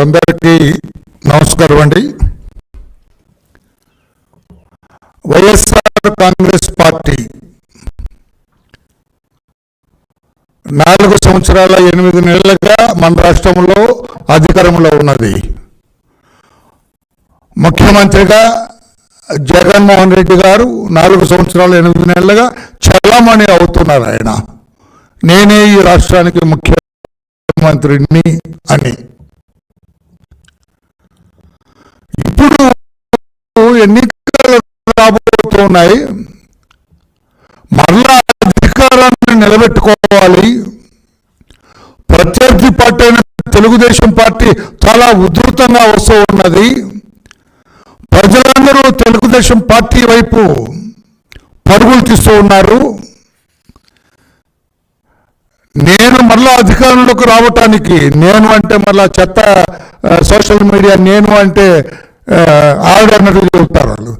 అందరికీ నమస్కారం అండి. వైఎస్ఆర్ కాంగ్రెస్ పార్టీ నాలుగు సంవత్సరాల ఎనిమిది నెలలుగా మన రాష్ట్రంలో అధికారంలో ఉన్నది. ముఖ్యమంత్రిగా జగన్మోహన్ రెడ్డి గారు నాలుగు సంవత్సరాల ఎనిమిది నెలలుగా చలామణి అవుతున్నారు ఆయన. నేనే ఈ రాష్ట్రానికి ముఖ్యమంత్రిని అని. ఇప్పుడు ఎన్నికలు రాబోతున్నాయి. మరలా అధికారాన్ని నిలబెట్టుకోవాలి. ప్రత్యర్థి పార్టీ అయిన తెలుగుదేశం పార్టీ చాలా ఉధృతంగా వస్తూ ఉన్నది. ప్రజలందరూ తెలుగుదేశం పార్టీ వైపు పరుగులు తీస్తూ ఉన్నారు. నేను మరలా అధికారంలోకి రావటానికి నేను అంటే మరలా చెత్త సోషల్ మీడియా నేను అంటే ఆవిడ అన్నట్టు చెబుతారు వాళ్ళు.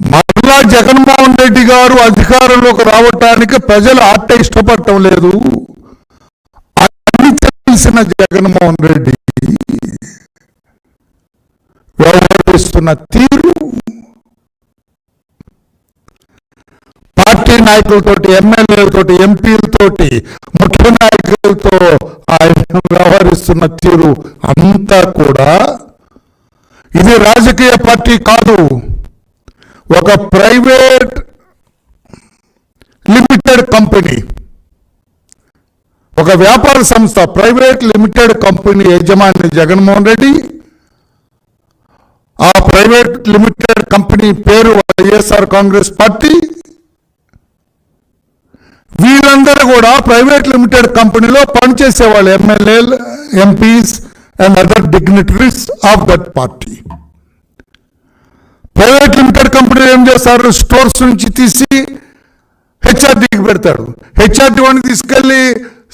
మరలా జగన్మోహన్ రెడ్డి గారు అధికారంలోకి రావటానికి ప్రజలు ఆట ఇష్టపడటం లేదు. అన్ని తెలిసిన జగన్మోహన్ రెడ్డి వ్యవహరిస్తున్న తీరు. పార్టీ నాయకులతోటి ఎమ్మెల్యేలతోటి ఎంపీలతోటి ముఖ్య నాయకులతో ఆయన వ్యవహరిస్తున్న తీరు అంతా కూడా ఇది రాజకీయ పార్టీ కాదు. ఒక ప్రైవేట్ లిమిటెడ్ కంపెనీ. ఒక వ్యాపార సంస్థ ప్రైవేట్ లిమిటెడ్ కంపెనీ యజమాని జగన్మోహన్ రెడ్డి. ఆ ప్రైవేట్ లిమిటెడ్ కంపెనీ పేరు వైఎస్ఆర్ కాంగ్రెస్ పార్టీ. వీళ్ళందరూ కూడా ప్రైవేట్ లిమిటెడ్ కంపెనీలో పనిచేసేవాళ్ళు ఎమ్మెల్యేలు MPs and other dignitaries of that party private limited కంపెనీలు ఏం చేస్తారు? స్టోర్స్ నుంచి తీసి హెచ్ఆర్డీకి పెడతారు. హెచ్ఆర్డీ వాడిని తీసుకెళ్ళి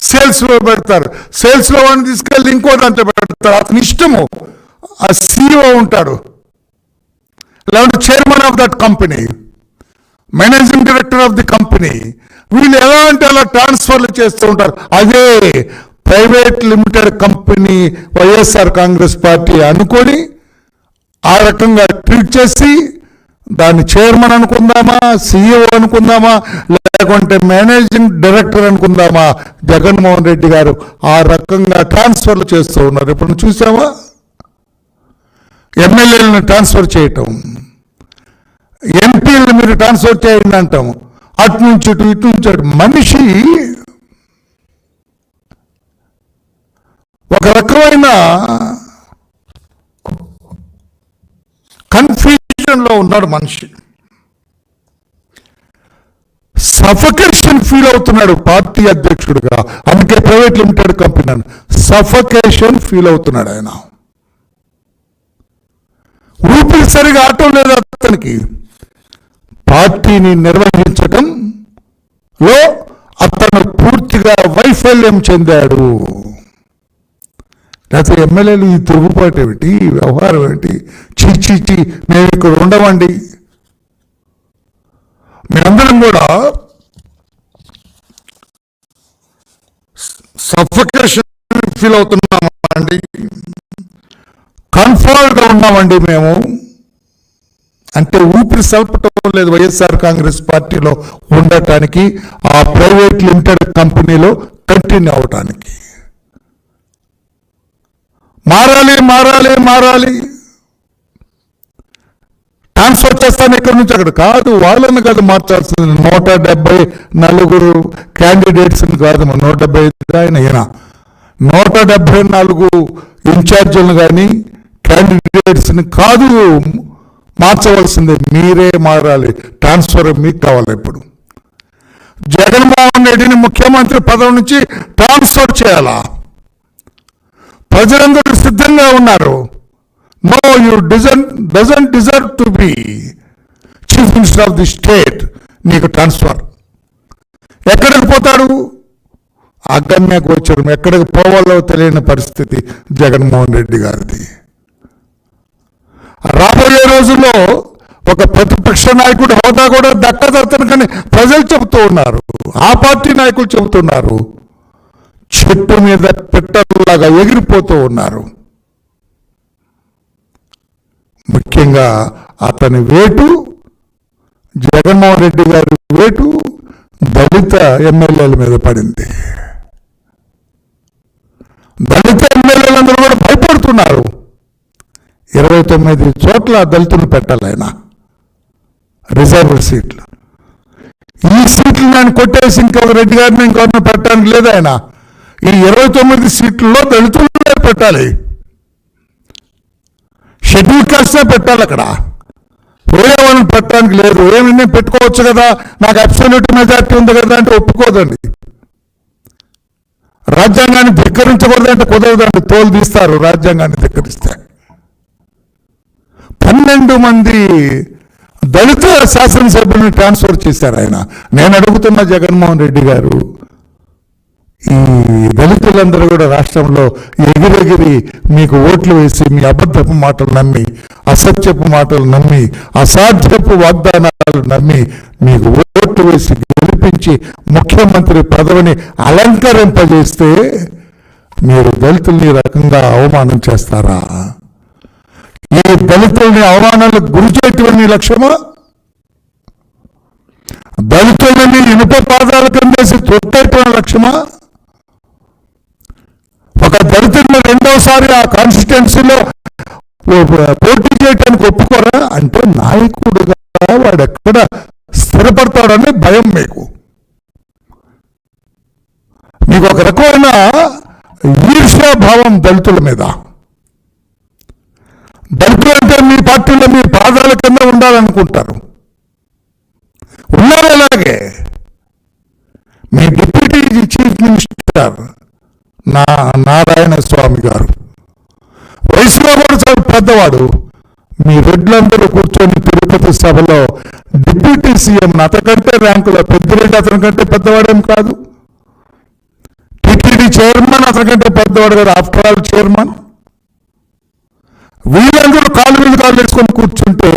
సేల్స్లో పెడతారు. సేల్స్లో వాడిని తీసుకెళ్ళి ఇంకో దాంట్లో పెడతారు. అతని ఇష్టము. ఆ సీఈఓ ఉంటాడు. లేకుంటే chairman of that company managing director of the company వీళ్ళు ఎలా అంటే అలా ట్రాన్స్ఫర్లు చేస్తూ ఉంటారు. అదే private limited company YSR Congress party అనుకొని ఆ రకంగా ట్రీట్ చేసి దాన్ని చైర్మన్ అనుకుందామా సీఈఓ అనుకుందామా లేకుంటే మేనేజింగ్ డైరెక్టర్ అనుకుందామా? జగన్మోహన్ రెడ్డి గారు ఆ రకంగా ట్రాన్స్ఫర్లు చేస్తూ ఉన్నారు. ఇప్పుడు చూసావా ఎమ్మెల్యేలను ట్రాన్స్ఫర్ చేయటం. ఎంపీలను మీరు ట్రాన్స్ఫర్ చేయండి అంటాము అటు నుంచి ఇటు ఇటు నుంచి మనిషి ఒక రకమైన కన్ఫ్యూజన్లో ఉన్నాడు మనిషి. సఫకేషన్ ఫీల్ అవుతున్నాడు పార్టీ అధ్యక్షుడుగా. అందుకే private limited company suffocation feel అవుతున్నాడు ఆయన. ఊపిరి సరిగా ఆటం లేదు అతనికి. పార్టీని నిర్వహించటంలో అతను పూర్తిగా వైఫల్యం చెందాడు. లేకపోతే ఎమ్మెల్యేలు ఈ తిరుగుబాటు ఏమిటి? ఈ వ్యవహారం ఏమిటి? చీచీచి మేము ఇక్కడ ఉండమండి. మేమందరం కూడా సఫకేషన్ ఫీల్ అవుతున్నామండి కంఫర్ట్గా ఉన్నామండి మేము. అంటే ఊపిరి సల్పటం లేదు వైఎస్ఆర్ కాంగ్రెస్ పార్టీలో ఉండటానికి ఆ ప్రైవేట్ లిమిటెడ్ కంపెనీలో కంటిన్యూ అవటానికి. మారాలి మారాలి మారాలి. ట్రాన్స్ఫర్ చేస్తాను ఇక్కడ నుంచి అక్కడ కాదు వాళ్ళని కాదు మార్చాల్సింది. నూట డెబ్బై నలుగురు క్యాండిడేట్స్ని కాదు నూట డెబ్బై ఆయన ఈయన. నూట డెబ్బై నాలుగు ఇన్ఛార్జీలను కానీ క్యాండిడేట్స్ని కాదు మార్చవలసిందే. మీరే మారాలి. ట్రాన్స్ఫర్ మీకు కావాలి ఇప్పుడు. జగన్మోహన్ రెడ్డిని ముఖ్యమంత్రి పదవి నుంచి ట్రాన్స్ఫర్ చేయాలా? ప్రజలందరూ సిద్ధంగా ఉన్నారు. No you doesn't doesn't deserve to be chief minister of the state నీకు ట్రాన్స్ఫర్ ఎక్కడికి పోతాడు? అగమ్య గోచరం ఎక్కడికి పోవాలో తెలియని పరిస్థితి జగన్మోహన్ రెడ్డి గారిది. రాబోయే రోజుల్లో ఒక ప్రతిపక్ష నాయకుడు హోదా కూడా దక్కదత్తను కానీ ప్రజలు చెబుతూ ఉన్నారు. ఆ పార్టీ నాయకులు చెబుతున్నారు. చెట్టు మీద పెట్టలాగా ఎగిరిపోతూ ఉన్నారు. ముఖ్యంగా అతని వేటు జగన్మోహన్ రెడ్డి గారి వేటు దళిత ఎమ్మెల్యేల మీద పడింది. దళిత ఎమ్మెల్యేలందరూ కూడా భయపడుతున్నారు. ఇరవై తొమ్మిది చోట్ల దళితులు పెట్టాలైనా? రిజర్వ్ సీట్లు. ఈ సీట్లు నేను కొట్టేసి ఇంకొక రెడ్డి గారిని ఇంకొకరిని పెట్టడానికి లేదు ఆయన. ఈ ఇరవై తొమ్మిది సీట్లలో దళితులనే పెట్టాలి. షెడ్యూల్ కాస్ట్నే పెట్టాలి అక్కడ. వేరే పెట్టడానికి లేదు. ఏమైనా పెట్టుకోవచ్చు కదా? నాకు అబ్సల్యూట్ మెజార్టీ ఉంది కదా అంటే ఒప్పుకోదండి. రాజ్యాంగాన్ని ధిక్కరించకూడదంటే కుదరదండి. తోలు తీస్తారు రాజ్యాంగాన్ని ధిక్కరిస్తే. పన్నెండు మంది దళిత శాసనసభ్యులను ట్రాన్స్ఫర్ చేశారు ఆయన. నేను అడుగుతున్న జగన్మోహన్ రెడ్డి గారు. ఈ దళితులందరూ కూడా రాష్ట్రంలో ఎగిరెగిరి మీకు ఓట్లు వేసి మీ అబద్ధపు మాటలు నమ్మి అసత్యపు మాటలు నమ్మి అసాధ్యపు వాగ్దానాలు నమ్మి మీకు ఓట్లు వేసి గెలిపించి ముఖ్యమంత్రి పదవిని అలంకరింపజేస్తే మీరు దళితుల్ని రకంగా అవమానం చేస్తారా? ఈ దళితుల్ని అవమానాలకు గురి చేయటువంటి లక్ష్యమా? దళితులని ఇనుప పాదాల కిందేసి తొట్టేటువంటి లక్ష్యమా? ఒక రెండవసారి రెండోసారి ఆ కాన్స్టిట్యున్సీలో పోటీ చేయటానికి ఒప్పుకోరా? అంటే నాయకుడుగా వాడు ఎక్కడ స్థిరపడతాడని భయం మీకు. మీకు ఒక రకమైన ఈర్ష్యాభావం దళితుల మీద. దళితులు అంటే మీ పార్టీలో మీ పాదాల కింద ఉండాలనుకుంటారు. ఉన్నారు అలాగే మీ డిప్యూటీ చీఫ్ మినిస్టర్ నా నారాయణ స్వామి గారు. వయసులో కూడా చాలా పెద్దవాడు. మీ రెడ్లందరూ కూర్చొని తిరుపతి సభలో డిప్యూటీ సీఎం అతకంటే ర్యాంకులో పెద్దిరెడ్డి అతని కంటే పెద్దవాడేం కాదు. టిటిడి చైర్మన్ అతనికంటే పెద్దవాడు కాదు ఆఫ్టర్ ఆల్ చైర్మన్. వీళ్ళందరూ కాలు మీద కాలు వేసుకొని కూర్చుంటే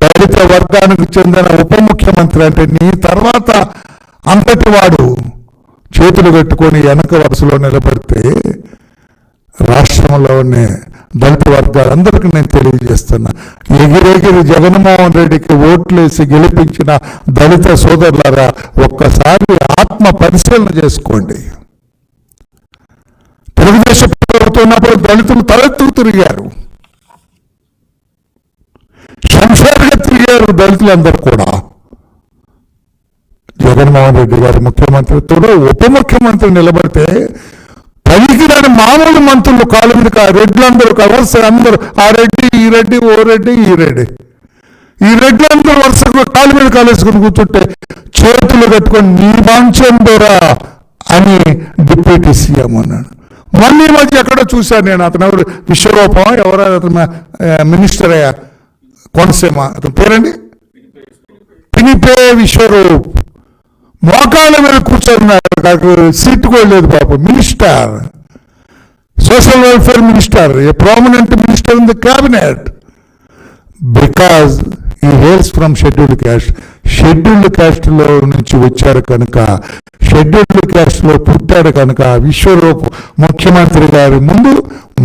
దళిత వర్గానికి చెందిన ఉప ముఖ్యమంత్రి అంటే నీ తర్వాత అంతటి వాడు చేతులు కట్టుకొని వెనక వరుసలో నిలబడితే రాష్ట్రంలోనే దళిత వర్గాలందరికీ నేను తెలియజేస్తున్నా. ఎగిరెగిరి జగన్మోహన్ రెడ్డికి ఓట్లేసి గెలిపించిన దళిత సోదరులారా ఒక్కసారి ఆత్మ పరిశీలన చేసుకోండి. తెలుగుదేశం ప్రభుత్వం దళితులు తలెత్తులు తిరిగారు. సంసారిగా తిరిగారు దళితులందరూ కూడా. జగన్మోహన్ రెడ్డి గారు ముఖ్యమంత్రితో ఉప ముఖ్యమంత్రి నిలబడితే పైకి రాని మామూలు మంత్రులు కాలు మీద కా- రెడ్లందరూ వరుస అందరూ ఆ రెడ్డి ఈ రెడ్డి ఓ రెడ్డి ఈ రెడ్డి. ఈ రెడ్లందరూ వరుసగా కాలు మీద కాలేసుకుని కూర్చుంటే చేతులు కట్టుకొని నీ మంచం దొరా అని డిప్యూటీ సీఎం అన్నాడు. మళ్ళీ మధ్య ఎక్కడో చూశాను నేను అతను ఎవరు? విశ్వరూపం ఎవరో? అతను మినిస్టర్ అయ్యా కోనసీమ. అతని పేరండి? పినిపే విశ్వరూప్. మోకాళ్ళ మీద కూర్చున్నాడు నాకు సీట్ కూడా లేదు పాపం minister. Social welfare minister. A prominent minister in the cabinet because he hails from scheduled caste scheduled క్యాస్ట్లో నుంచి వచ్చారు కనుక షెడ్యూల్డ్ క్యాస్ట్లో పుట్టాడు కనుక విశ్వరూప్ ముఖ్యమంత్రి గారి ముందు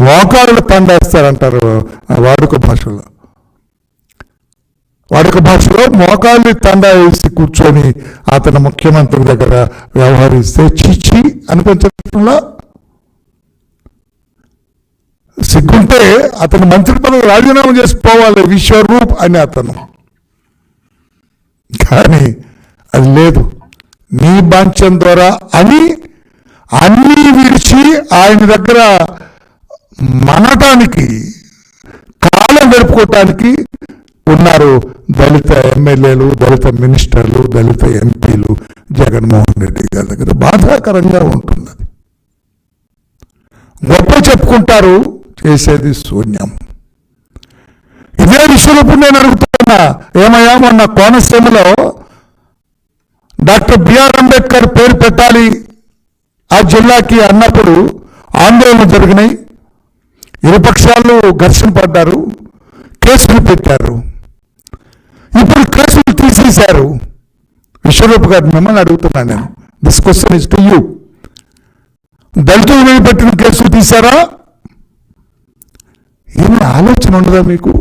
మోకాళ్ళు పండేస్తారంటారు ఆ వాడుక భాషలో. వాడుక భాషలో మోకాళ్ళు తండా వేసి కూర్చొని అతను ముఖ్యమంత్రి దగ్గర వ్యవహరిస్తే చిచి అనిపించడంలో సిగ్గుంటే అతను మంత్రి పదవి రాజీనామా చేసుకోవాలి విశ్వరూప్ అని అతను. కానీ అది లేదు. నీ బాంఛం ద్వారా అని అన్నీ విడిచి ఆయన దగ్గర మనటానికి కాలం గడుపుకోవటానికి ఉన్నారు దళిత ఎమ్మెల్యేలు దళిత మినిస్టర్లు దళిత ఎంపీలు జగన్మోహన్ రెడ్డి గారి దగ్గర బాధాకరంగా ఉంటుంది అది గొప్ప చెప్పుకుంటారు చేసేది శూన్యం. ఇదే విశ్వరూపం నేను అడుగుతున్నా. ఏమయ్యా మొన్న కోనసీమలో డాక్టర్ బిఆర్ అంబేద్కర్ పేరు పెట్టాలి. ఆ జిల్లాకి అన్నప్పుడు ఆందోళనలు జరిగినాయి. ఇరుపక్షాలు ఘర్షణ పడ్డారు. కేసులు పెట్టారు. ఇప్పుడు కేసులు తీసేశారు. విశ్వరూప్ గారు మిమ్మల్ని అడుగుతున్నాను నేను. This question is to you దళితుల మీద పెట్టిన కేసులు తీశారా? ఏమి ఆలోచన ఉండదా మీకు?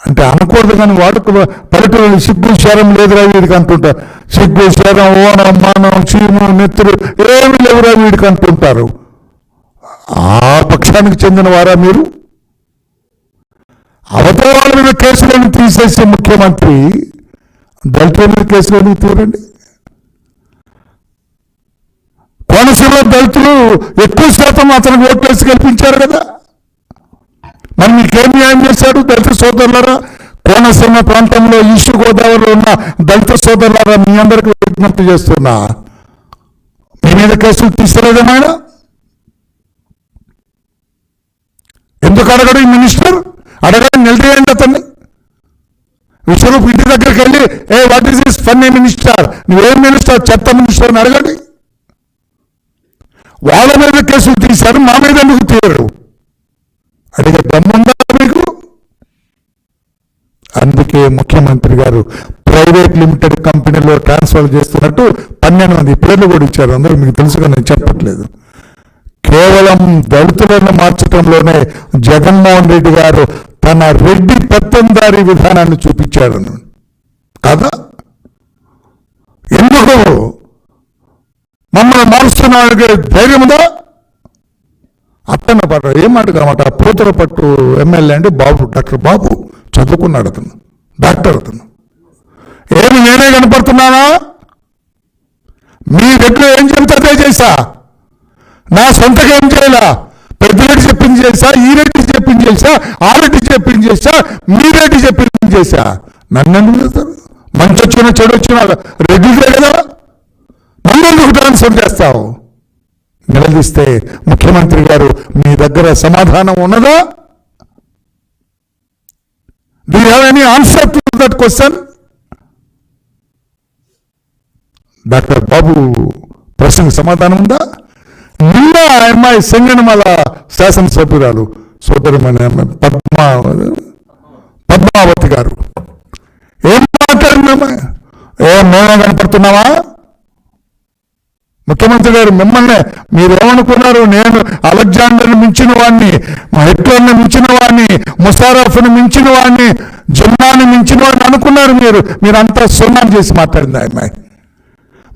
అంటే అనకూడదు కానీ వాడుకు పల్లెటూరు సిగ్గు శారం లేదురా వీడికి అంటుంటారు. సిగ్గు శారం ఓనం మానం చీము నెత్తురు ఏమి లేవురా వీడికి అంటుంటారు. ఆ పక్షానికి చెందిన వారా మీరు? అవతల మీద కేసులను తీసేసే ముఖ్యమంత్రి దళితుల మీద కేసులను తీరండి కోనసీమ దళితులు ఎక్కువ శాతం అతనికి ఓట్లేసి గెలిపించారు కదా. మరి మీకేం న్యాయం చేశాడు దళిత సోదరులారా? కోనసీమ ప్రాంతంలో ఈస్ట్ గోదావరిలో ఉన్న దళిత సోదరులారా మీ అందరికీ విజ్ఞప్తి చేస్తున్నా. మీ మీద కేసులు తీసుకోలేదేమైనా ఎందుకు అడగడు ఈ మినిస్టర్ అడగడం నిలదీయండి అతన్ని. విశ్వరూప్ ఇంటి దగ్గరికి వెళ్ళి a what is is funny minister నువ్వేం మినిస్టర్ చెత్త మినిస్టర్ అని అడగండి. వాళ్ళ మీద కేసులు తీశారు మా మీద ఎందుకు తీయరు? అడిగే దమ్ముందా మీకు? అందుకే ముఖ్యమంత్రి గారు ప్రైవేట్ లిమిటెడ్ కంపెనీలో ట్రాన్స్ఫర్ చేస్తున్నట్టు పన్నెండు మంది పేర్లు కూడా ఇచ్చారు. అందరూ మీకు తెలుసుగా నేను చెప్పట్లేదు. కేవలం దళితులను మార్చడంలోనే జగన్మోహన్ రెడ్డి గారు తన రెడ్డి పెత్తందారి విధానాన్ని చూపించాడు. కదా? ఎందుకు? మమ్మల్ని మారుస్తున్నాడు వాళ్ళకి ధైర్యం అత్తన్న పట్టు ఏం మాట కామాట పూతల పట్టు ఎమ్మెల్యే అంటే బాబు డాక్టర్ బాబు చదువుకున్నాడు అతను డాక్టర్ అతను. ఏమి నేనే కనపడుతున్నానా? మీ దగ్గర ఏం చెబితే చేశా నా సొంతగా ఏం చేయాలా? చెప్పింది చేశా ఈ రెడ్డి చెప్పింది చేశా ఆ రెడ్డి చెప్పింది చేశా మీ రెడ్డి చెప్పింది చేశా నన్ను ఎందుకు చేస్తారు? మంచి వచ్చిన చెడు వచ్చిన రెడ్డిదే కదా. నన్ను ఎందుకు ట్రాన్స్ఫర్ చేస్తావు? నిలదీస్తే ముఖ్యమంత్రి గారు మీ దగ్గర సమాధానం ఉన్నదా? Do have any answer to that question doctor Babu ప్రశ్నకు సమాధానం ఉందా? నిన్న ఆ అమ్మాయి సంగనమల శాసనసభ్యురాలు సోదరిమణి అమ్మాయి పద్మా పద్మావతి గారు. ఏం మాట్లాడినామా ఏం మేమే కనపడుతున్నావా ముఖ్యమంత్రి గారు మిమ్మల్ని మీరు ఏమనుకున్నారు నేను అలెగ్జాండర్ని మించిన వాడిని హెక్టర్ని మించిన వాడిని ముసారఫ్ని మించిన వాడిని జిన్నాని మించిన వాడిని అనుకున్నారు మీరు. మీరంతా సున్నాం చేసి మాట్లాడింది ఆ అమ్మాయి.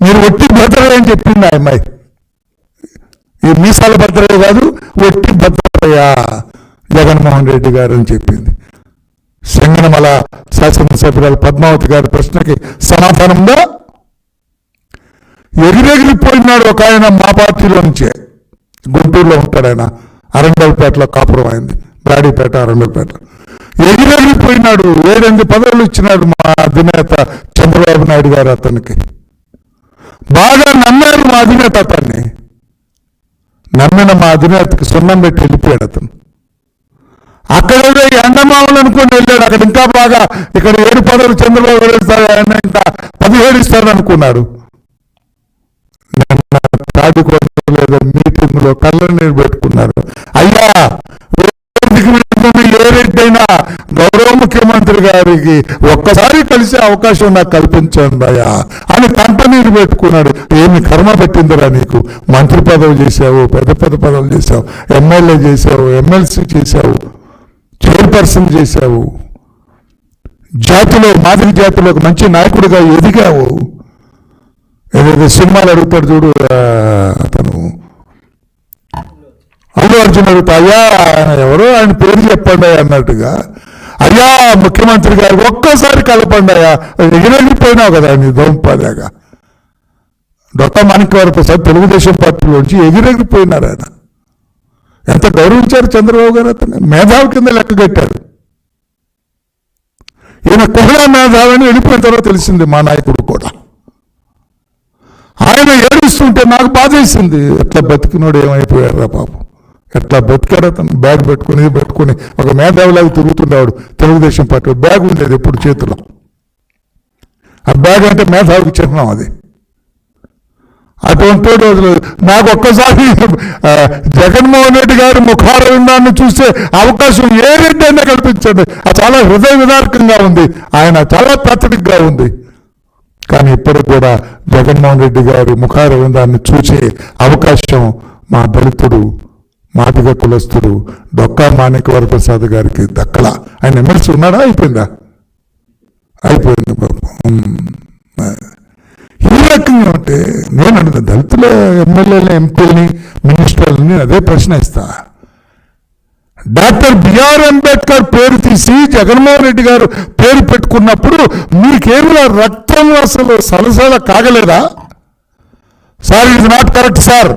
మీరు ఒట్టి భద్రయ్య అని చెప్పింది ఆ అమ్మాయి. ఈ మీసాల భద్రయ్య కాదు ఒట్టి భద్రయ్య జగన్మోహన్ రెడ్డి గారు అని చెప్పింది. సంగనమల శాసనసభ్యురాలు పద్మావతి గారి ప్రశ్నకి సమాధానం ఎగిరెగిరిపోయినాడు ఒక ఆయన మా పార్టీలో నుంచే గుంటూరులో ఉంటాడు ఆయన. అరంగల్పేటలో కాపురం అయింది. బ్రాడీపేట అరంగల్పేట. ఎగిరెగిరిపోయినాడు ఏడెనిమిది పదవులు ఇచ్చినాడు మా అధినేత చంద్రబాబు నాయుడు గారు అతనికి. బాగా నమ్మారు మా అధినేత అతన్ని. నమ్మిన మా అధినేతకి సున్నం పెట్టి వెళ్ళిపోయాడు అతను అక్కడ ఎండమావులు అనుకుని వెళ్ళాడు అక్కడ ఇంకా బాగా ఇక్కడ ఏడు పదవులు చంద్రబాబు వెళ్ళిస్తారు ఆయన ఇంకా పదిహేడు ఇస్తారు అనుకున్నాడు నిన్న తాడుకోవట్లేదు మీటింగ్లో కళ్ళ నీరు పెట్టుకున్నారు అయ్యా ఏ రెడ్డి అయినా గౌరవ ముఖ్యమంత్రి గారికి ఒక్కసారి కలిసే అవకాశం నాకు కల్పించండి అయ్యా అని కంట నీరు పెట్టుకున్నాడు. ఏమి కర్మ పెట్టిందిరా నీకు? మంత్రి పదవి చేశావు పెద్ద పెద్ద పదవులు చేశావు ఎమ్మెల్యే చేశావు ఎమ్మెల్సీ చేశావు చైర్పర్సన్ చేశావు. జాతిలో మాదిరి జాతిలో ఒక మంచి నాయకుడిగా ఎదిగావు. ఏదైతే సినిమాలు అడుగుతాడు చూడు అతను. అల్లు అర్జున్ అడుగుతా అయ్యా ఆయన ఎవరో ఆయన పేరు చెప్పండి అన్నట్టుగా అయ్యా ముఖ్యమంత్రి గారు ఒక్కసారి కలపండి అయ్యా. ఎగిరెగిరిపోయినావు కదా నీ దోంపదాగా డొక్క మాణిక్యవారి ప్రసాద్ తెలుగుదేశం పార్టీలోంచి ఎగిరెగిరిపోయినారు ఆయన. ఎంత గౌరవించారు చంద్రబాబు గారు అతను మేధావి కింద లెక్కగట్టారు ఈయన కుహలా మేధావి అని వెళ్ళిపోయిన తర్వాత తెలిసింది మా నాయకుడు కూడా. ఆయన ఏడుస్తుంటే నాకు బాధేసింది. ఎట్లా బతికినోడు ఏమైపోయారా రా పాపం. ఎట్లా బతికాడు అతను బ్యాగ్ పెట్టుకుని పెట్టుకుని ఒక మేధావులాగా తిరుగుతుండేవాడు తెలుగుదేశం పార్టీ బ్యాగ్ ఉండేది ఎప్పుడు చేతిలో. ఆ బ్యాగ్ అంటే మేధావికి చిహ్నం అది. అటువంటి రోజులు నాకు ఒక్కసారి జగన్మోహన్ రెడ్డి గారి ముఖారవిందాన్ని చూసే అవకాశం ఏ రెడ్డి అయినా కల్పించండి. అది చాలా హృదయ విదార్కంగా ఉంది. ఆయన చాలా గా ఉంది. కానీ ఇప్పటికి కూడా జగన్మోహన్ రెడ్డి గారి ముఖారవిందాన్ని చూసే అవకాశం మా దళితుడు మాదిగ కులస్తుడు డొక్కా మాణిక వరప్రసాద్ గారికి దక్కల. ఆయన ఎమ్మెల్సీ ఉన్నాడా? అయిపోయిందా? అయిపోయింది పాపం ఈ రకంగా ఉంటే నేను అడుగుతా దళితుల ఎమ్మెల్యేలని ఎంపీలని మినిస్టర్లని అదే ప్రశ్న ఇస్తా. డాక్టర్ బిఆర్ అంబేద్కర్ పేరు తీసి జగన్మోహన్ రెడ్డి గారు పేరు పెట్టుకున్నప్పుడు మీకేమిలా రక్తం అసలు సలసల కాగలేదా? సార్ ఇది not correct sir.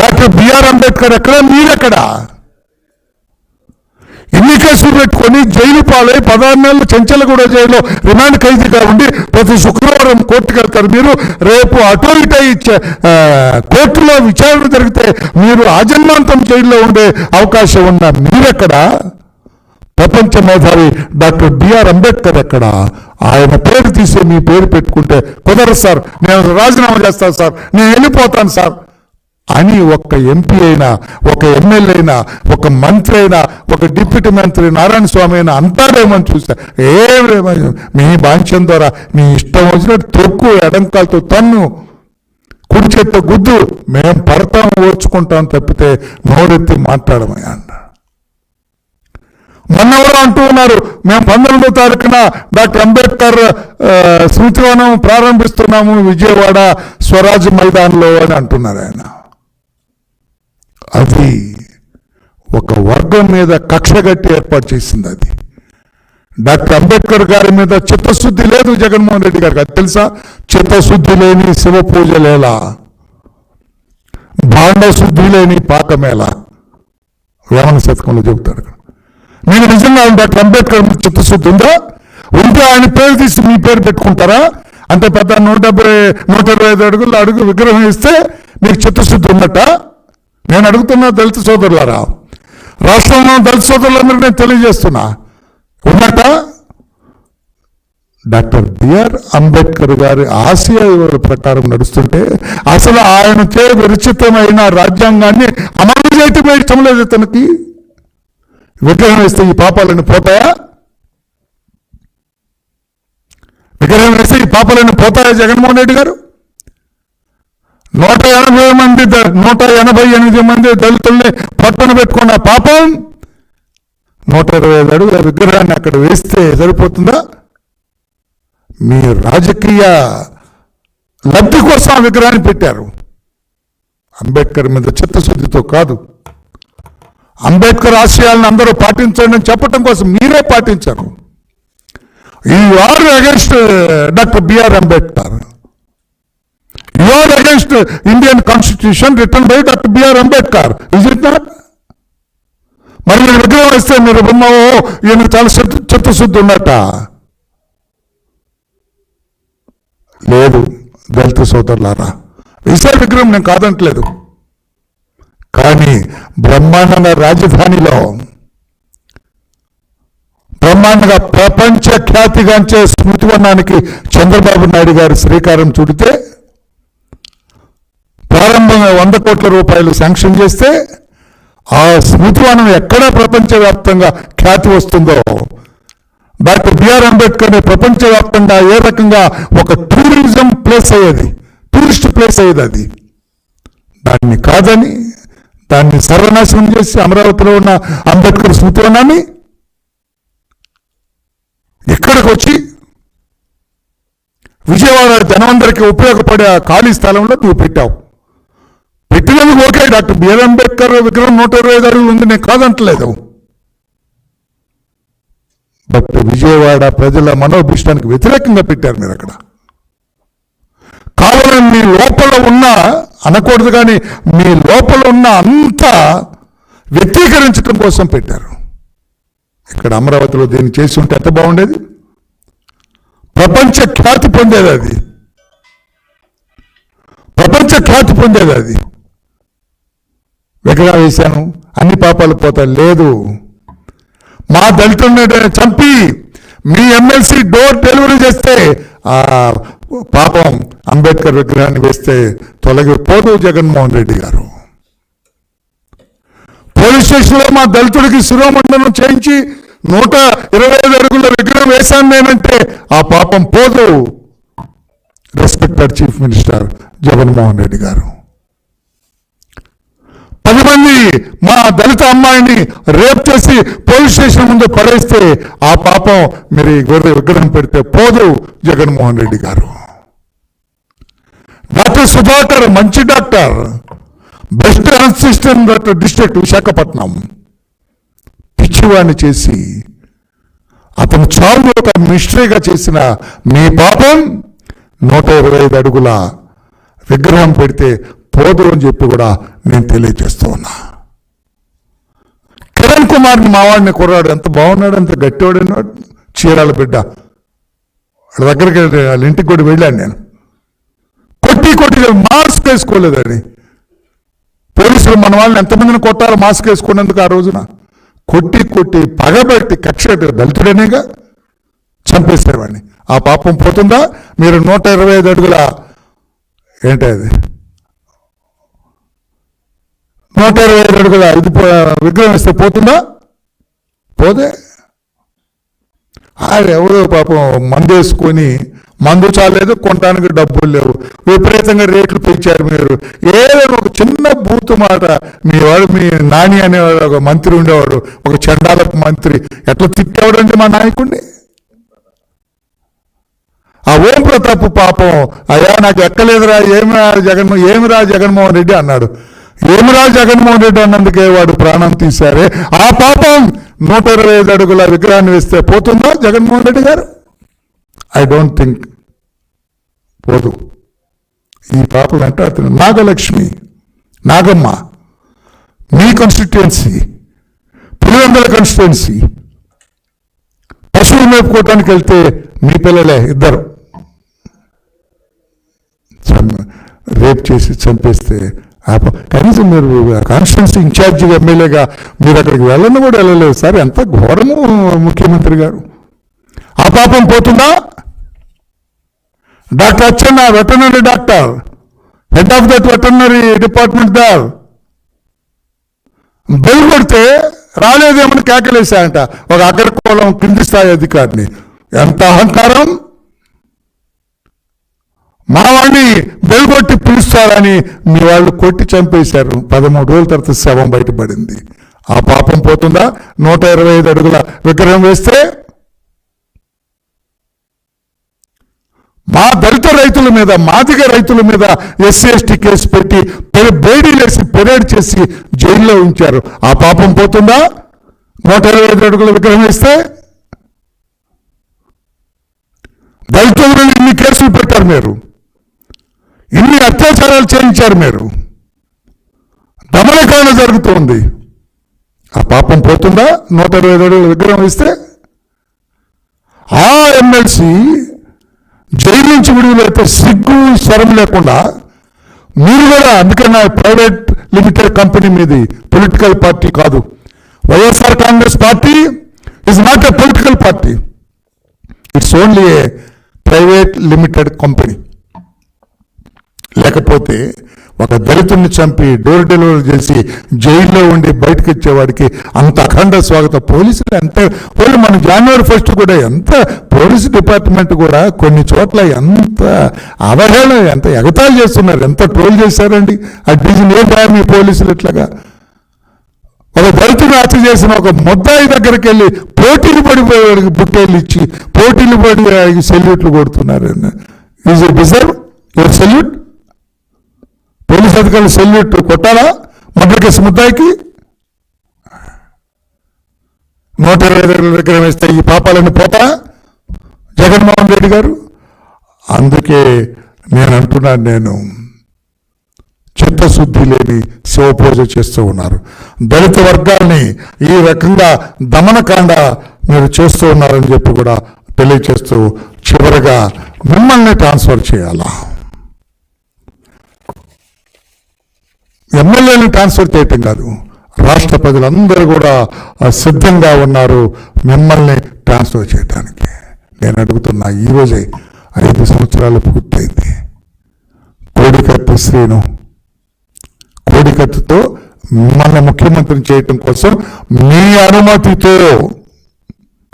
Doctor B R Ambedkar ఎక్కడ? మీరెక్కడ? ఎన్ని కేసులు పెట్టుకొని జైలు పాలై పదహారు నెలలు చెంచలగూడ జైల్లో రిమాండ్ ఖైదీగా ఉండి ప్రతి శుక్రవారం కోర్టుకు వెళ్తారు మీరు. రేపు అటో ఇటో ఇచ్చే కోర్టులో విచారణ జరిగితే మీరు ఆజన్మాంతం జైల్లో ఉండే అవకాశం ఉన్న మీరెక్కడ? ప్రపంచ మేధావి డాక్టర్ బిఆర్ అంబేద్కర్ ఎక్కడ? ఆయన పేరు తీసి మీ పేరు పెట్టుకుంటే కుదరదు సార్. నేను రాజీనామా చేస్తాను సార్. నేను వెళ్ళిపోతాను సార్. అని ఒక ఎంపీ అయినా ఒక ఎమ్మెల్యే అయినా ఒక మంత్రి అయినా ఒక డిప్యూటీ మంత్రి నారాయణ స్వామి అయినా అంటారేమని చూసా ఏం మీ బాంఛం ద్వారా మీ ఇష్టం వచ్చినట్టు తొక్కు ఎడంకాలతో తన్ను కుడి చేత్తో గుద్దు మేం పడతాం ఓర్చుకుంటాం తప్పితే నోరెత్తి మాట్లాడమని అన్నాడు. మొన్న అంటూ ఉన్నారు మేము పంతొమ్మిదో తారీఖున డాక్టర్ అంబేద్కర్ స్మృతివనం ప్రారంభిస్తున్నాము విజయవాడ స్వరాజ్ మైదాన్లో అని అంటున్నారు ఆయన. అది ఒక వర్గం మీద కక్ష కట్టి ఏర్పాటు చేసింది అది. డాక్టర్ అంబేద్కర్ గారి మీద చిత్తశుద్ధి లేదు జగన్మోహన్ రెడ్డి గారికి అది తెలుసా? చిత్తశుద్ధి లేని శివ పూజలేలా భాండ శుద్ధి లేని పాకమేలా వేమన శతకంలో చెబుతాడు అక్కడ. మీరు నిజంగా డాక్టర్ అంబేద్కర్ చిత్తశుద్ధి ఉందా? ఉంటే ఆయన పేరు తీసి మీ పేరు పెట్టుకుంటారా? అంత పెద్ద నూట డెబ్బై నూట ఇరవై ఐదు అడుగులు అడుగు విగ్రహం ఇస్తే మీకు చిత్తశుద్ధి ఉన్నట్ట? నేను అడుగుతున్నా దళిత సోదరులారా రాష్ట్రంలో దళిత సోదరులందరూ నేను తెలియజేస్తున్నా. ఉన్నట డాక్టర్ బిఆర్ అంబేద్కర్ గారి ఆశయాల ప్రకారం నడుస్తుంటే అసలు ఆయనచే విరచితమైన రాజ్యాంగాన్ని అమలు చేయటమే ఇష్టం లేదు తనకి విగ్రహం వేస్తే ఈ పాపాలను పోతాయా? విగ్రహం వేస్తే ఈ పాపాలను పోతాయా జగన్మోహన్ రెడ్డి గారు? నూట ఎనభై మంది ద- నూట ఎనభై ఎనిమిది మంది దళితుల్ని పట్టున పెట్టుకున్న పాపం నూట ఇరవై ఐదు అడుగుల విగ్రహాన్ని అక్కడ వేస్తే సరిపోతుందా? మీ రాజకీయ లబ్ధి కోసం ఆ విగ్రహాన్ని పెట్టారు. అంబేద్కర్ మీద చిత్తశుద్ధితో కాదు. అంబేద్కర్ ఆశయాలను అందరూ పాటించండి అని చెప్పడం కోసం మీరే పాటించారు. ఈ are against doctor B R Ambedkar. You are against Indian constitution written by doctor B R Ambedkar is it not మరి మీరు విగ్రహం ఇస్తే మీరు బొమ్మో ఈయన చాలా చిత్తశుద్ధి ఉన్నట్ట లేదు దళిత సోదరులారా ఈసారి విగ్రహం నేను కాదంటలేదు. కానీ బ్రహ్మాండంగా రాజధానిలో బ్రహ్మాండంగా ప్రపంచ ఖ్యాతిగాంచే స్మృతివనానికి చంద్రబాబు నాయుడు గారు శ్రీకారం చుడితే ప్రారంభంగా వంద కోట్ల రూపాయలు శాంక్షన్ చేస్తే ఆ స్మృతివనం ఎక్కడ ప్రపంచవ్యాప్తంగా ఖ్యాతి వస్తుందో. డాక్టర్ బిఆర్ అంబేద్కర్ ప్రపంచవ్యాప్తంగా ఏ రకంగా ఒక టూరిజం ప్లేస్ అయ్యేది? టూరిస్ట్ ప్లేస్ అయ్యేది అది. దాన్ని కాదని దాన్ని సర్వనాశనం చేసి అమరావతిలో ఉన్న అంబేద్కర్ స్మృతివనాన్ని ఇక్కడికి వచ్చి విజయవాడ జనమందరికీ ఉపయోగపడే ఆ ఖాళీ స్థలంలో నువ్వు పెట్టావు. పెట్టినందుకు ఓకే డాక్టర్. బిఆర్ అంబేద్కర్ విగ్రహం నూట ఇరవై ఐదు అడుగులు ఉంది నేను కాదంటలేదు. బట్ విజయవాడ ప్రజల మనోభిష్టానికి వ్యతిరేకంగా పెట్టారు మీరు అక్కడ. కావాలని మీ లోపల ఉన్న అనకూడదు కానీ మీ లోపల ఉన్న అంతా వ్యక్తీకరించడం కోసం పెట్టారు. ఇక్కడ అమరావతిలో దీన్ని చేసి ఉంటే ఎంత బాగుండేది? ప్రపంచ ఖ్యాతి పొందేది అది. ప్రపంచ ఖ్యాతి పొందేది అది. విగ్రహం వేశాను. అన్ని పాపాలు పోతాయి. లేదు. మా దళితుల్ని చంపి మీ ఎమ్మెల్సీ డోర్ డెలివరీ చేస్తే ఆ పాపం అంబేద్కర్ విగ్రహాన్ని వేస్తే తొలగిపోదు జగన్మోహన్ రెడ్డి గారు. పోలీస్ స్టేషన్లో మా దళితుడికి శిరోమండనం చేయించి నూట ఇరవై ఐదు అడుగుల విగ్రహం వేశాను నేనంటే ఆ పాపం పోదు. Respected chief minister Jaganmohan Reddy garu. మా దళిత అమ్మాయిని రేప్ చేసి పోలీస్ స్టేషన్ ముందు పడేస్తే ఆ పాపం మీరు గొర్రె విగ్రహం పెడితే పోదు జగన్మోహన్ రెడ్డి గారు. డాక్టర్ సుధాకర్ మంచి doctor. Best assistant doctor district Visakhapatnam. పిచ్చివాణ్ణి చేసి అతను చావు ఒక మిస్టరీగా చేసిన మీ పాపం నూట ఇరవై ఐదు అడుగుల విగ్రహం పెడితే పోదు అని చెప్పి కూడా నేను తెలియజేస్తూ ఉన్నా. కిరణ్ కుమార్ని మావాడిని కుర్రాడు. ఎంత బాగున్నాడు ఎంత గట్టివాడు అన్నాడు చీరాల బిడ్డ. వాళ్ళ దగ్గరికి వాళ్ళ ఇంటికి కూడా వెళ్ళాను నేను. కొట్టి కొట్టి మాస్క్ వేసుకోలేదని పోలీసులు మన వాళ్ళని ఎంతమందిని కొట్టాలో మాస్క్ వేసుకున్నందుకు ఆ రోజున కొట్టి కొట్టి పగబెట్టి కక్ష దళితుడనేగా చంపేసేవాడిని. ఆ పాపం పోతుందా? మీరు నూట ఇరవై ఐదు అడుగుల ఏంటి అది? నూట ఇరవై ఐదు అడుగుల ఇది విగ్రహం ఇస్తే పోతుందా? పోదే ఎవరో పాపం మందు వేసుకొని మందు చాలేదు కొనడానికి డబ్బులు లేవు. విపరీతంగా రేట్లు పెంచారు మీరు. ఏదో ఒక చిన్న బూతు మాట. మీ వాడు మీ నాని అనేవాడు ఒక మంత్రి ఉండేవాడు ఒక చండాలపు మంత్రి. ఎట్లా తిట్టేవాడండి మా నాయకుడిని ఆ ఓం ప్రతాప్ పాపం అయ్యా నాకు ఎక్కలేదురా ఏమిరా జగన్మోహన్ ఏమిరా జగన్మోహన్ రెడ్డి అన్నాడు. ఏమిరా జగన్మోహన్ రెడ్డి అన్నందుకే వాడు ప్రాణం తీశారే. ఆ పాపం నూట ఇరవై ఐదు అడుగుల విగ్రహాన్ని వేస్తే పోతుందా జగన్మోహన్ రెడ్డి గారు? ఐ డోంట్ థింక్ పోదు. ఈ పాప అతను నాగలక్ష్మి నాగమ్మ మీ కాన్స్టిట్యుయెన్సీ పులివెందుల కాన్స్టిట్యుయెన్సీ పశువులు మేపుకోవటానికి వెళ్తే మీ పిల్లలే ఇద్దరు. రేప్ చేసి చంపేస్తే కనీసం మీరు కాన్స్టిట్యున్సీ ఇన్ఛార్జిగా ఎమ్మెల్యేగా మీరు అక్కడికి వెళ్ళను కూడా వెళ్ళలేదు సార్. ఎంత ఘోరము ముఖ్యమంత్రి గారు. ఆ పాపం పోతుందా? Doctor Achanna veterinary doctor. Head of that veterinary department door bell కొడితే రాలేదేమని కేకలేశాయంట. ఒక అగ్రకోళం కింది స్థాయి అధికారిని. ఎంత అహంకారం? మా బెల్గొట్టి పిలుస్తారని మీ వాళ్ళు కొట్టి చంపేశారు. పదమూడు రోజుల తర్వాత శవం బయటపడింది. ఆ పాపం పోతుందా? నూట ఇరవై ఐదు అడుగుల విగ్రహం వేస్తే మా దళిత రైతుల మీద మాదిగ రైతుల మీద ఎస్సీ ఎస్టీ కేసు పెట్టి పె- బేడీలేసి పెరేడ్ చేసి జైల్లో ఉంచారు. ఆ పాపం పోతుందా? నూట ఇరవై ఐదు అడుగుల విగ్రహం వేస్తే దళితుల మీద ఇన్ని కేసులు పెట్టారు మీరు. ఇన్ని అత్యాచారాలు చేయించారు మీరు. దమనకాండ జరుగుతోంది. ఆ పాపం పోతుందా? నూట ఇరవై ఐదు విగ్రహం ఇస్తే? ఆ ఎమ్మెల్సీ జైలు నుంచి విడుదలైతే సిగ్గు స్వరం లేకుండా మీరు కూడా అందుకని ప్రైవేట్ లిమిటెడ్ కంపెనీ మీది పొలిటికల్ పార్టీ కాదు. YSR Congress party is not a political party. It's only a private limited company. లేకపోతే ఒక దళితుడిని చంపి డోర్ డెలివరీ చేసి జైల్లో ఉండి బయటకు వచ్చేవాడికి అంత అఖండ స్వాగత పోలీసులు ఎంత? వాళ్ళు మన జనవరి ఫస్ట్ కూడా ఎంత? పోలీస్ డిపార్ట్మెంట్ కూడా కొన్ని చోట్ల ఎంత అవహేళన ఎంత ఎగతాళి చేస్తున్నారు? ఎంత ట్రోల్ చేశారండి? ఆ డీజిల్ ఏ మీ పోలీసులు ఇట్లాగా ఒక దళితుడు హత్య చేసిన ఒక ముద్దాయి దగ్గరికి వెళ్ళి పోటీలు పడిపోయేవాడికి బుట్టేళ్ళు ఇచ్చి పోటీలు పడి సెల్యూట్లు కొడుతున్నారు is it deserve your salute police అధికారులు సెల్యూట్ కొట్టాలా? మద్రకేసి ముద్దాయికి? నూట ఇరవై ఐదు వేస్తే ఈ పాపాలన్నీ పోతా? జగన్మోహన్ రెడ్డి గారు? అందుకే నేను అంటున్నాను నేను చిత్తశుద్ధి లేని శివపూజ చేస్తూ ఉన్నారు. దళిత వర్గాల్ని ఈ రకంగా దమనకాండ మీరు చేస్తూ ఉన్నారని చెప్పి కూడా తెలియచేస్తూ చివరగా మిమ్మల్ని ట్రాన్స్ఫర్ చేయాలా? ఎమ్మెల్యేని ట్రాన్స్ఫర్ చేయటం కాదు. రాష్ట్ర ప్రజలందరూ కూడా సిద్ధంగా ఉన్నారు మిమ్మల్ని ట్రాన్స్ఫర్ చేయడానికి నేను అడుగుతున్నా ఈరోజే ఐదు సంవత్సరాలు పూర్తయింది. కోడికత్తు శ్రీను. కోడికత్తుతో మిమ్మల్ని ముఖ్యమంత్రిని చేయటం కోసం మీ అనుమతితో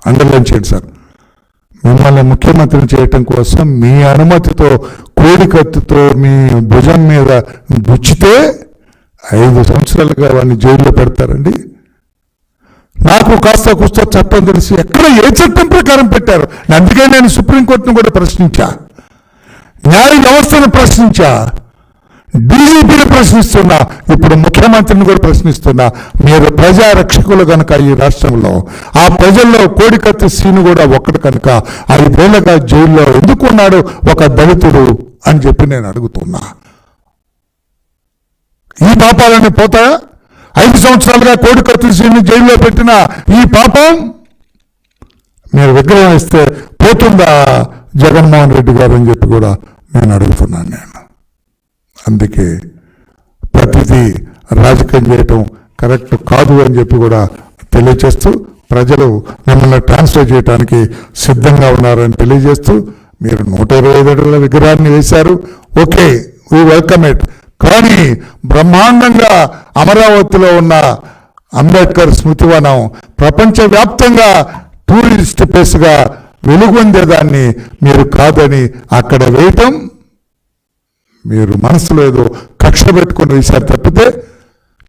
అండర్లైన్ చేయండి సార్. మిమ్మల్ని ముఖ్యమంత్రిని చేయటం కోసం మీ అనుమతితో కోడికత్తుతో మీ భుజం మీద గుచ్చితే ఐదు సంవత్సరాలుగా వాడిని జైల్లో పెడతారండి. నాకు కాస్త కూస్త చట్టం తెలిసి ఎక్కడ ఏ చట్టం ప్రకారం పెట్టారు? అందుకే నేను సుప్రీంకోర్టును కూడా ప్రశ్నించా. న్యాయ వ్యవస్థను ప్రశ్నించా. డీజీపీని ప్రశ్నిస్తున్నా. ఇప్పుడు ముఖ్యమంత్రిని కూడా ప్రశ్నిస్తున్నా. మీరు ప్రజా రక్షకులు కనుక ఈ రాష్ట్రంలో ఆ ప్రజల్లో కోడికత్తి సీను కూడా ఒక్కడు కనుక ఐదేళ్ళగా జైల్లో ఎందుకున్నాడు ఒక దళితుడు అని చెప్పి నేను అడుగుతున్నా. ఈ పాపాలన్నీ పోతాయా? ఐదు సంవత్సరాలుగా కోడికత్తి సీని జైల్లో పెట్టిన ఈ పాపం మీరు విగ్రహం ఇస్తే పోతుందా జగన్మోహన్ రెడ్డి గారు అని చెప్పి కూడా నేను అడుగుతున్నాను నేను. అందుకే ప్రతిదీ రాజకీయం చేయటం కరెక్ట్ కాదు అని చెప్పి కూడా తెలియజేస్తూ ప్రజలు మిమ్మల్ని ట్రాన్స్ఫర్ చేయడానికి సిద్ధంగా ఉన్నారని తెలియజేస్తూ మీరు నూట ఇరవై ఐదు విగ్రహాన్ని వేశారు. ఓకే వీ వెల్కమ్ ఇట్ కానీ బ్రహ్మాండంగా అమరావతిలో ఉన్న అంబేద్కర్ స్మృతివనం ప్రపంచవ్యాప్తంగా టూరిస్ట్ ప్లేస్గా వెలుగొందేదాన్ని మీరు కాదని అక్కడ వేయటం మీరు మనసులో ఏదో కక్ష పెట్టుకుని వేశారు తప్పితే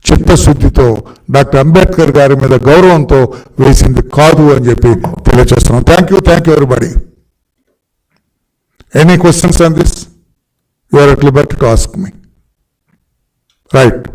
చిత్తశుద్ధితో డాక్టర్ అంబేద్కర్ గారి మీద గౌరవంతో వేసింది కాదు అని చెప్పి తెలియజేస్తున్నాం. Thank you thank you everybody any questions on this you are at liberty to ask me Right.